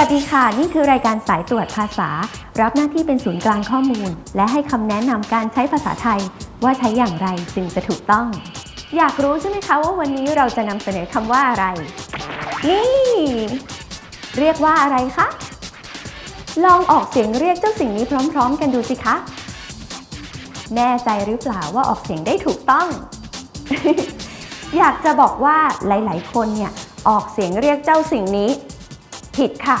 วัสดีค่ะ นี่คือรายการสายตรวจภาษา รับหน้าที่เป็นศูนย์กลางข้อมูล และให้คำแนะนำการใช้ภาษาไทย ว่าใช้อย่างไรจึงจะถูกต้อง อยากรู้ใช่ไหมคะว่าวันนี้เราจะนำเสนอคำว่าอะไร นี่ เรียกว่าอะไรคะ ลองออกเสียงเรียกเจ้าสิ่งนี้พร้อม ๆ กันดูสิคะ แน่ใจหรือเปล่าว่าออกเสียงได้ถูกต้อง อยากจะบอกว่าหลาย ๆ คนเนี่ยออกเสียงเรียกเจ้าสิ่งนี้ ผิดค่ะ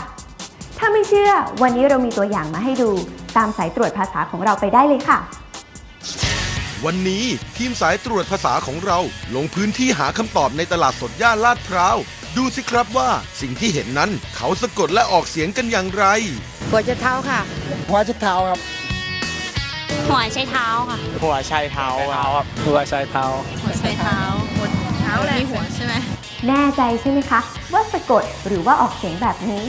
ถ้าไม่เชื่อ วันนี้เรามีตัวอย่างมาให้ดู ตามสายตรวจภาษาของเราไปได้เลยค่ะ วันนี้ทีมสายตรวจภาษาของเราลงพื้นที่หาคำตอบในตลาดสดย่านลาดพร้าว ดูสิครับว่าสิ่งที่เห็นนั้นเขาสะกดและออกเสียงกันอย่างไร หัวจะเท้าค่ะ หัวใช้เท้าครับ หัวใช้เท้าค่ะ หัวใช้เท้าครับหัวใช้เท้า หัวใช้เท้าหัวเท้ามีหัวใช่ไหมแน่ใจใช่ไหมคะ ว่าสะกดหรือว่าออกเสียงแบบนี้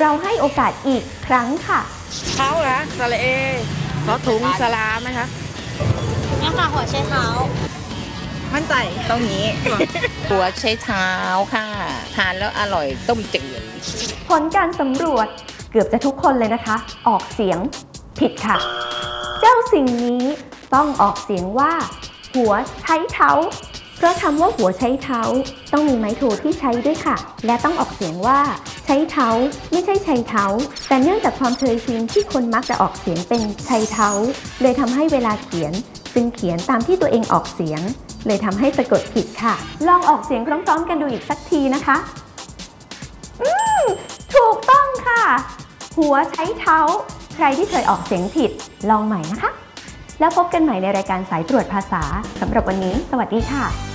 เราให้โอกาสอีกครั้งค่ะเท้าเหรอสระเอขอถุงสลาไหมคะเนี่ยค่ะหัวใช้เท้า มั่นใจตรงนี้ หัวใช้เท้าค่ะ ทานแล้วอร่อยต้มจืดผลการสำรวจเกือบจะทุกคนเลยนะคะ ออกเสียงผิดค่ะ เจ้าสิ่งนี้ต้องออกเสียงว่า หัวใช้เท้า เพราะคำว่าหัวใช้เท้า ต้องมีไม้โทที่ใช้ด้วยค่ะ และต้องออกเสียงว่าใช้เท้า ไม่ใช่ใช้เท้า แต่เนื่องจากความเคยชินที่คนมักจะออกเสียงเป็นใช้เท้า เลยทำให้เวลาเขียนจึงเขียนตามที่ตัวเองออกเสียง เลยทำให้สะกดผิดค่ะ ลองออกเสียงพร้อมๆ กันดูอีกสักทีนะคะ อืมถูกต้องค่ะ หัวใช้เท้า ใครที่เคยออกเสียงผิด ลองใหม่นะคะแล้วพบกันใหม่ในรายการสายตรวจภาษาสำหรับวันนี้ สวัสดีค่ะ